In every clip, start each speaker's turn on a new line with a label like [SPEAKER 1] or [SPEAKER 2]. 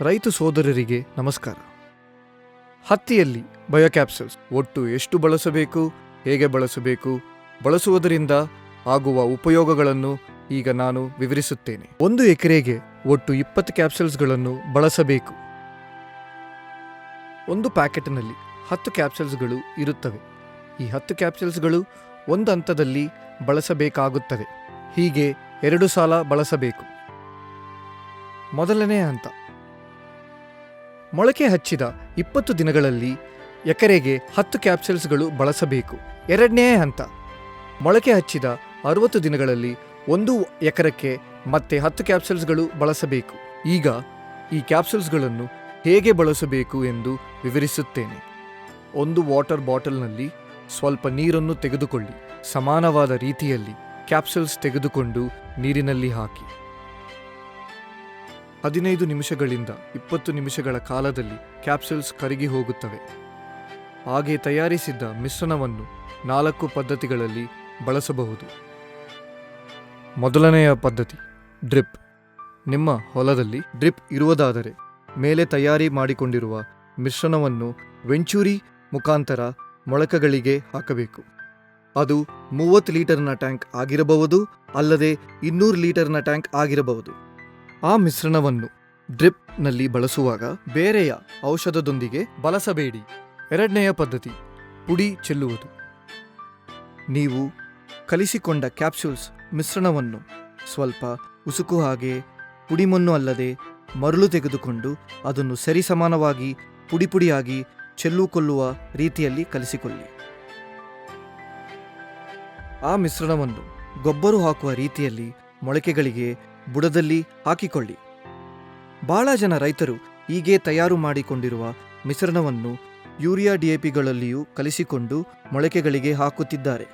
[SPEAKER 1] ರೈತ ಸೋದರರಿಗೆ ನಮಸ್ಕಾರ. ಹತ್ತಿಯಲ್ಲಿ ಬಯೋಕ್ಯಾಪ್ಸಲ್ಸ್ ಒಟ್ಟು ಎಷ್ಟು ಬಳಸಬೇಕು, ಹೇಗೆ ಬಳಸಬೇಕು, ಬಳಸುವುದರಿಂದ ಆಗುವ ಉಪಯೋಗಗಳನ್ನು ಈಗ ನಾನು ವಿವರಿಸುತ್ತೇನೆ. ಒಂದು ಎಕರೆಗೆ ಒಟ್ಟು ಇಪ್ಪತ್ತು ಕ್ಯಾಪ್ಸಲ್ಸ್ಗಳನ್ನು ಬಳಸಬೇಕು. ಒಂದು ಪ್ಯಾಕೆಟ್ನಲ್ಲಿ ಹತ್ತು ಕ್ಯಾಪ್ಸಲ್ಸ್ಗಳು ಇರುತ್ತವೆ. ಈ ಹತ್ತು ಕ್ಯಾಪ್ಸಲ್ಸ್ಗಳು ಒಂದು ಹಂತದಲ್ಲಿ ಬಳಸಬೇಕಾಗುತ್ತದೆ. ಹೀಗೆ ಎರಡು ಸಾಲ ಬಳಸಬೇಕು. ಮೊದಲನೇ ಹಂತ ಮೊಳಕೆ ಹಚ್ಚಿದ ಇಪ್ಪತ್ತು ದಿನಗಳಲ್ಲಿ ಎಕರೆಗೆ ಹತ್ತು ಕ್ಯಾಪ್ಸಲ್ಸ್ಗಳು ಬಳಸಬೇಕು. ಎರಡನೇ ಹಂತ, ಮೊಳಕೆ ಹಚ್ಚಿದ ಅರವತ್ತು ದಿನಗಳಲ್ಲಿ ಒಂದು ಎಕರಕ್ಕೆ ಮತ್ತೆ ಹತ್ತು ಕ್ಯಾಪ್ಸಲ್ಸ್ಗಳು ಬಳಸಬೇಕು. ಈಗ ಈ ಕ್ಯಾಪ್ಸಲ್ಸ್ಗಳನ್ನು ಹೇಗೆ ಬಳಸಬೇಕು ಎಂದು ವಿವರಿಸುತ್ತೇನೆ. ಒಂದು ವಾಟರ್ ಬಾಟಲ್ನಲ್ಲಿ ಸ್ವಲ್ಪ ನೀರನ್ನು ತೆಗೆದುಕೊಳ್ಳಿ. ಸಮಾನವಾದ ರೀತಿಯಲ್ಲಿ ಕ್ಯಾಪ್ಸಲ್ಸ್ ತೆಗೆದುಕೊಂಡು ನೀರಿನಲ್ಲಿ ಹಾಕಿ. ಹದಿನೈದು ನಿಮಿಷಗಳಿಂದ ಇಪ್ಪತ್ತು ನಿಮಿಷಗಳ ಕಾಲದಲ್ಲಿ ಕ್ಯಾಪ್ಸುಲ್ಸ್ ಕರಗಿ ಹೋಗುತ್ತವೆ. ಹಾಗೆ ತಯಾರಿಸಿದ್ದ ಮಿಶ್ರಣವನ್ನು ನಾಲ್ಕು ಪದ್ಧತಿಗಳಲ್ಲಿ ಬಳಸಬಹುದು. ಮೊದಲನೆಯ ಪದ್ಧತಿ, ಡ್ರಿಪ್. ನಿಮ್ಮ ಹೊಲದಲ್ಲಿ ಡ್ರಿಪ್ ಇರುವುದಾದರೆ ಮೇಲೆ ತಯಾರಿ ಮಾಡಿಕೊಂಡಿರುವ ಮಿಶ್ರಣವನ್ನು ವೆಂಚೂರಿ ಮುಖಾಂತರ ಮೊಳಕಗಳಿಗೆ ಹಾಕಬೇಕು. ಅದು ಮೂವತ್ತು ಲೀಟರ್ನ ಟ್ಯಾಂಕ್ ಆಗಿರಬಹುದು, ಅಲ್ಲದೆ ಇನ್ನೂರು ಲೀಟರ್ನ ಟ್ಯಾಂಕ್ ಆಗಿರಬಹುದು. ಆ ಮಿಶ್ರಣವನ್ನು ಡ್ರಿಪ್ನಲ್ಲಿ ಬಳಸುವಾಗ ಬೇರೆಯ ಔಷಧದೊಂದಿಗೆ ಬಳಸಬೇಡಿ. ಎರಡನೆಯ ಪದ್ಧತಿ, ಪುಡಿ ಚೆಲ್ಲುವುದು. ನೀವು ಕಲಿಸಿಕೊಂಡ ಕ್ಯಾಪ್ಸ್ಯೂಲ್ಸ್ ಮಿಶ್ರಣವನ್ನು ಸ್ವಲ್ಪ ಉಸುಕು ಹಾಗೆ ಪುಡಿಮಣ್ಣು ಅಲ್ಲದೆ ಮರಳು ತೆಗೆದುಕೊಂಡು ಅದನ್ನು ಸರಿಸಮಾನವಾಗಿ ಪುಡಿಪುಡಿಯಾಗಿ ಚೆಲ್ಲುಕೊಳ್ಳುವ ರೀತಿಯಲ್ಲಿ ಕಲಿಸಿಕೊಳ್ಳಿ. ಆ ಮಿಶ್ರಣವನ್ನು ಗೊಬ್ಬರ ಹಾಕುವ ರೀತಿಯಲ್ಲಿ ಮೊಳಕೆಗಳಿಗೆ ಬುಡದಲ್ಲಿ ಹಾಕಿಕೊಳ್ಳಿ. ಬಹಳ ಜನ ರೈತರು ಹೀಗೆ ತಯಾರು ಮಾಡಿಕೊಂಡಿರುವ ಮಿಶ್ರಣವನ್ನು ಯೂರಿಯಾ ಡಿಎಪಿಗಳಲ್ಲಿಯೂ ಕಲಿಸಿಕೊಂಡು ಮೊಳಕೆಗಳಿಗೆ ಹಾಕುತ್ತಿದ್ದಾರೆ.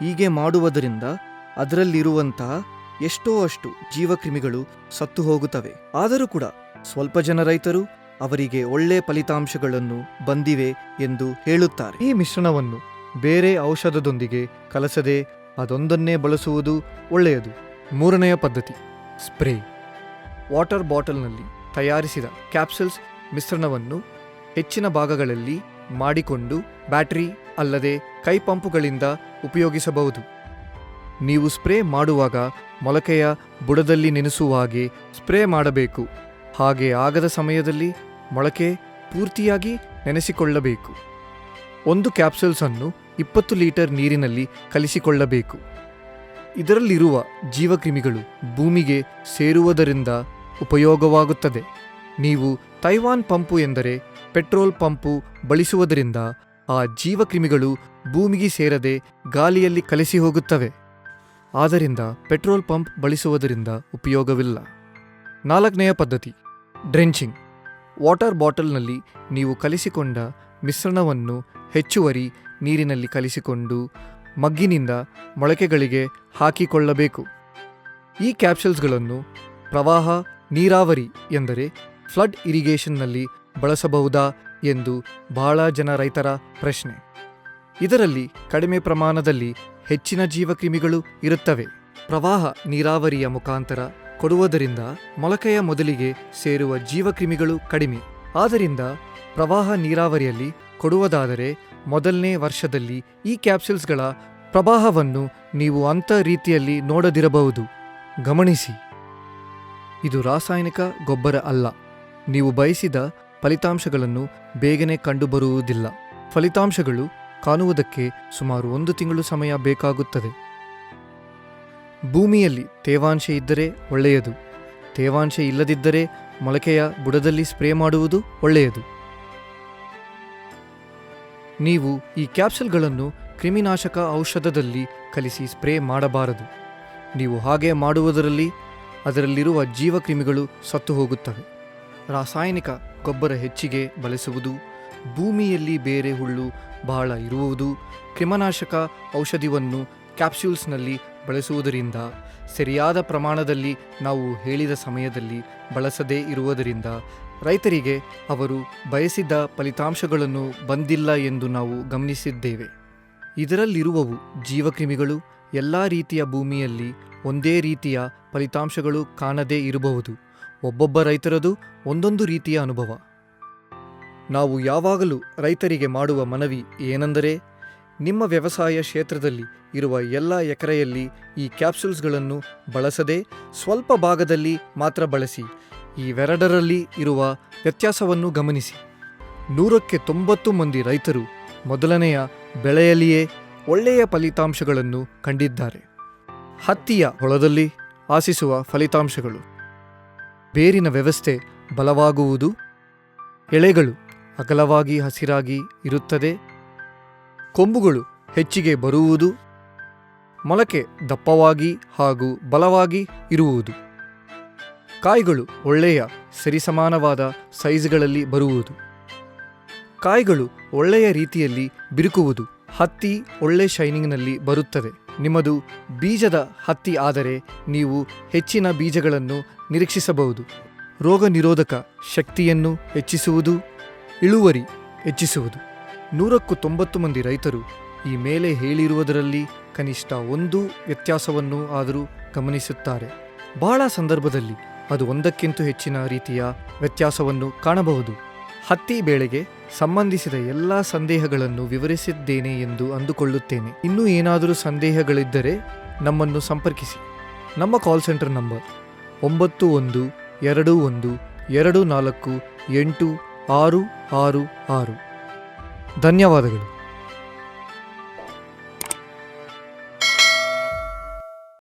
[SPEAKER 1] ಹೀಗೆ ಮಾಡುವುದರಿಂದ ಅದರಲ್ಲಿರುವಂತಹ ಎಷ್ಟೋ ಅಷ್ಟು ಜೀವಕ್ರಿಮಿಗಳು ಸತ್ತು ಹೋಗುತ್ತವೆ. ಆದರೂ ಕೂಡ ಸ್ವಲ್ಪ ಜನ ರೈತರು ಅವರಿಗೆ ಒಳ್ಳೆ ಫಲಿತಾಂಶಗಳನ್ನು ಬಂದಿವೆ ಎಂದು ಹೇಳುತ್ತಾರೆ. ಈ ಮಿಶ್ರಣವನ್ನು ಬೇರೆ ಔಷಧದೊಂದಿಗೆ ಕಲಸದೆ ಅದೊಂದನ್ನೇ ಬಳಸುವುದು ಒಳ್ಳೆಯದು. ಮೂರನೆಯ ಪದ್ಧತಿ, ಸ್ಪ್ರೇ. ವಾಟರ್ ಬಾಟಲ್ನಲ್ಲಿ ತಯಾರಿಸಿದ ಕ್ಯಾಪ್ಸಲ್ಸ್ ಮಿಶ್ರಣವನ್ನು ಹೆಚ್ಚಿನ ಭಾಗಗಳಲ್ಲಿ ಮಾಡಿಕೊಂಡು ಬ್ಯಾಟರಿ ಅಲ್ಲದೆ ಕೈ ಪಂಪುಗಳಿಂದ ಉಪಯೋಗಿಸಬಹುದು. ನೀವು ಸ್ಪ್ರೇ ಮಾಡುವಾಗ ಮೊಲಕೆಯ ಬುಡದಲ್ಲಿ ನೆನೆಸುವ ಹಾಗೆ ಸ್ಪ್ರೇ ಮಾಡಬೇಕು. ಹಾಗೆ ಆಗದ ಸಮಯದಲ್ಲಿ ಮೊಳಕೆ ಪೂರ್ತಿಯಾಗಿ ನೆನೆಸಿಕೊಳ್ಳಬೇಕು. ಒಂದು ಕ್ಯಾಪ್ಸೂಲ್ಸನ್ನು ಇಪ್ಪತ್ತು ಲೀಟರ್ ನೀರಿನಲ್ಲಿ ಕಲಿಸಿಕೊಳ್ಳಬೇಕು. ಇದರಲ್ಲಿರುವ ಜೀವಕ್ರಿಮಿಗಳು ಭೂಮಿಗೆ ಸೇರುವುದರಿಂದ ಉಪಯೋಗವಾಗುತ್ತದೆ. ನೀವು ತೈವಾನ್ ಪಂಪು ಎಂದರೆ ಪೆಟ್ರೋಲ್ ಪಂಪು ಬಳಸುವುದರಿಂದ ಆ ಜೀವಕ್ರಿಮಿಗಳು ಭೂಮಿಗೆ ಸೇರದೆ ಗಾಳಿಯಲ್ಲಿ ಕಲಸಿ ಹೋಗುತ್ತವೆ. ಆದ್ದರಿಂದ ಪೆಟ್ರೋಲ್ ಪಂಪ್ ಬಳಸುವುದರಿಂದ ಉಪಯೋಗವಿಲ್ಲ. ನಾಲ್ಕನೆಯ ಪದ್ಧತಿ, ಡ್ರೆಂಚಿಂಗ್. ವಾಟರ್ ಬಾಟಲ್ನಲ್ಲಿ ನೀವು ಕಲಿಸಿಕೊಂಡ ಮಿಶ್ರಣವನ್ನು ಹೆಚ್ಚುವರಿ ನೀರಿನಲ್ಲಿ ಕಲಿಸಿಕೊಂಡು ಮಗ್ಗಿನಿಂದ ಮೊಳಕೆಗಳಿಗೆ ಹಾಕಿಕೊಳ್ಳಬೇಕು. ಈ ಕ್ಯಾಪ್ಸಲ್ಸ್ಗಳನ್ನು ಪ್ರವಾಹ, ನೀರಾವರಿ ಎಂದರೆ ಫ್ಲಡ್ ಇರಿಗೇಷನ್ನಲ್ಲಿ ಬಳಸಬಹುದಾ ಎಂದು ಬಹಳ ಜನ ರೈತರ ಪ್ರಶ್ನೆ. ಇದರಲ್ಲಿ ಕಡಿಮೆ ಪ್ರಮಾಣದಲ್ಲಿ ಹೆಚ್ಚಿನ ಜೀವಕ್ರಿಮಿಗಳು ಇರುತ್ತವೆ. ಪ್ರವಾಹ, ನೀರಾವರಿಯ ಮುಖಾಂತರ ಕೊಡುವುದರಿಂದ ಮೊಳಕೆಯ ಮೊದಲಿಗೆ ಸೇರುವ ಜೀವಕ್ರಿಮಿಗಳು ಕಡಿಮೆ. ಆದ್ದರಿಂದ ಪ್ರವಾಹ, ನೀರಾವರಿಯಲ್ಲಿ ಕೊಡುವುದಾದರೆ ಮೊದಲನೇ ವರ್ಷದಲ್ಲಿ ಈ ಕ್ಯಾಪ್ಸೂಲ್ಸ್ಗಳ ಪ್ರವಾಹವನ್ನು ನೀವು ಅಂಥ ರೀತಿಯಲ್ಲಿ ನೋಡದಿರಬಹುದು. ಗಮನಿಸಿ. ಇದು ರಾಸಾಯನಿಕ ಗೊಬ್ಬರ ಅಲ್ಲ. ನೀವು ಬಯಸಿದ ಫಲಿತಾಂಶಗಳನ್ನು ಬೇಗನೆ ಕಂಡುಬರುವುದಿಲ್ಲ. ಫಲಿತಾಂಶಗಳು ಕಾಣುವುದಕ್ಕೆ ಸುಮಾರು ಒಂದು ತಿಂಗಳು ಸಮಯ ಬೇಕಾಗುತ್ತದೆ. ಭೂಮಿಯಲ್ಲಿ ತೇವಾಂಶ ಇದ್ದರೆ ಒಳ್ಳೆಯದು. ತೇವಾಂಶ ಇಲ್ಲದಿದ್ದರೆ ಮೊಳಕೆಯ ಬುಡದಲ್ಲಿ ಸ್ಪ್ರೇ ಮಾಡುವುದು ಒಳ್ಳೆಯದು. ನೀವು ಈ ಕ್ಯಾಪ್ಸುಲ್ಗಳನ್ನು ಕ್ರಿಮಿನಾಶಕ ಔಷಧದಲ್ಲಿ ಕಲಿಸಿ ಸ್ಪ್ರೇ ಮಾಡಬಾರದು. ನೀವು ಹಾಗೆ ಮಾಡುವುದರಲ್ಲಿ ಅದರಲ್ಲಿರುವ ಜೀವಕ್ರಿಮಿಗಳು ಸತ್ತು ಹೋಗುತ್ತವೆ. ರಾಸಾಯನಿಕ ಗೊಬ್ಬರ ಹೆಚ್ಚಿಗೆ ಬಳಸುವುದು, ಭೂಮಿಯಲ್ಲಿ ಬೇರೆ ಹುಳ್ಳು ಬಹಳ ಇರುವುದು, ಕ್ರಿಮನಾಶಕ ಔಷಧಿಯನ್ನು ಕ್ಯಾಪ್ಸ್ಯೂಲ್ಸ್ನಲ್ಲಿ ಬಳಸುವುದರಿಂದ ಸರಿಯಾದ ಪ್ರಮಾಣದಲ್ಲಿ ನಾವು ಹೇಳಿದ ಸಮಯದಲ್ಲಿ ಬಳಸದೇ ಇರುವುದರಿಂದ ರೈತರಿಗೆ ಅವರು ಬಯಸಿದ ಫಲಿತಾಂಶಗಳನ್ನು ಬಂದಿಲ್ಲ ಎಂದು ನಾವು ಗಮನಿಸಿದ್ದೇವೆ. ಇದರಲ್ಲಿರುವವು ಜೀವಕ್ರಿಮಿಗಳು ಎಲ್ಲ ರೀತಿಯ ಭೂಮಿಯಲ್ಲಿ ಒಂದೇ ರೀತಿಯ ಫಲಿತಾಂಶಗಳು ಕಾಣದೇ ಇರಬಹುದು. ಒಬ್ಬೊಬ್ಬ ರೈತರದು ಒಂದೊಂದು ರೀತಿಯ ಅನುಭವ. ನಾವು ಯಾವಾಗಲೂ ರೈತರಿಗೆ ಮಾಡುವ ಮನವಿ ಏನೆಂದರೆ, ನಿಮ್ಮ ವ್ಯವಸಾಯ ಕ್ಷೇತ್ರದಲ್ಲಿ ಇರುವ ಎಲ್ಲ ಎಕರೆಯಲ್ಲಿ ಈ ಕ್ಯಾಪ್ಸೂಲ್ಸ್ಗಳನ್ನು ಬಳಸದೆ ಸ್ವಲ್ಪ ಭಾಗದಲ್ಲಿ ಮಾತ್ರ ಬಳಸಿ. ಇವೆರಡರಲ್ಲಿ ಇರುವ ವ್ಯತ್ಯಾಸವನ್ನು ಗಮನಿಸಿ. ನೂರಕ್ಕೆ ತೊಂಬತ್ತು ಮಂದಿ ರೈತರು ಮೊದಲನೆಯ ಬೆಳೆಯಲ್ಲಿಯೇ ಒಳ್ಳೆಯ ಫಲಿತಾಂಶಗಳನ್ನು ಕಂಡಿದ್ದಾರೆ. ಹತ್ತಿಯ ಹೊಳದಲ್ಲಿ ಆಶಿಸುವ ಫಲಿತಾಂಶಗಳು. ಬೇರಿನ ವ್ಯವಸ್ಥೆ ಬಲವಾಗುವುದು. ಎಳೆಗಳು ಅಗಲವಾಗಿ ಹಸಿರಾಗಿ ಇರುತ್ತದೆ. ಕೊಂಬುಗಳು ಹೆಚ್ಚಿಗೆ ಬರುವುದು. ಮೊಳಕೆ ದಪ್ಪವಾಗಿ ಹಾಗೂ ಬಲವಾಗಿ ಇರುವುದು. ಕಾಯಿಗಳು ಒಳ್ಳೆಯ ಸರಿಸಮಾನವಾದ ಸೈಜ್ಗಳಲ್ಲಿ ಬರುವುದು. ಕಾಯಿಗಳು ಒಳ್ಳೆಯ ರೀತಿಯಲ್ಲಿ ಬಿರುಕುವುದು ಹತ್ತಿ ಒಳ್ಳೆ ಶೈನಿಂಗ್ನಲ್ಲಿ ಬರುತ್ತದೆ. ನಿಮ್ಮದು ಬೀಜದ ಹತ್ತಿ ಆದರೆ ನೀವು ಹೆಚ್ಚಿನ ಬೀಜಗಳನ್ನು ನಿರೀಕ್ಷಿಸಬಹುದು. ರೋಗ ನಿರೋಧಕ ಶಕ್ತಿಯನ್ನು ಹೆಚ್ಚಿಸುವುದು, ಇಳುವರಿ ಹೆಚ್ಚಿಸುವುದು. ನೂರಕ್ಕೂ ತೊಂಬತ್ತು ಮಂದಿ ರೈತರು ಈ ಮೇಲೆ ಹೇಳಿರುವುದರಲ್ಲಿ ಕನಿಷ್ಠ ಒಂದು ವ್ಯತ್ಯಾಸವನ್ನು ಆದರೂ ಗಮನಿಸುತ್ತಾರೆ. ಬಹಳ ಸಂದರ್ಭದಲ್ಲಿ ಅದು ಒಂದಕ್ಕಿಂತ ಹೆಚ್ಚಿನ ರೀತಿಯ ವ್ಯತ್ಯಾಸವನ್ನು ಕಾಣಬಹುದು. ಹತ್ತಿ ಬೆಳೆಗೆ ಸಂಬಂಧಿಸಿದ ಎಲ್ಲ ಸಂದೇಹಗಳನ್ನು ವಿವರಿಸಿದ್ದೇನೆ ಎಂದು ಅಂದುಕೊಳ್ಳುತ್ತೇನೆ. ಇನ್ನೂ ಏನಾದರೂ ಸಂದೇಹಗಳಿದ್ದರೆ ನಮ್ಮನ್ನು ಸಂಪರ್ಕಿಸಿ. ನಮ್ಮ ಕಾಲ್ ಸೆಂಟರ್ ನಂಬರ್ ಒಂಬತ್ತು ಒಂದು ಎರಡು ಒಂದು ಎರಡು ನಾಲ್ಕು ಎಂಟು ಆರು ಆರು ಆರು. ಧನ್ಯವಾದಗಳು.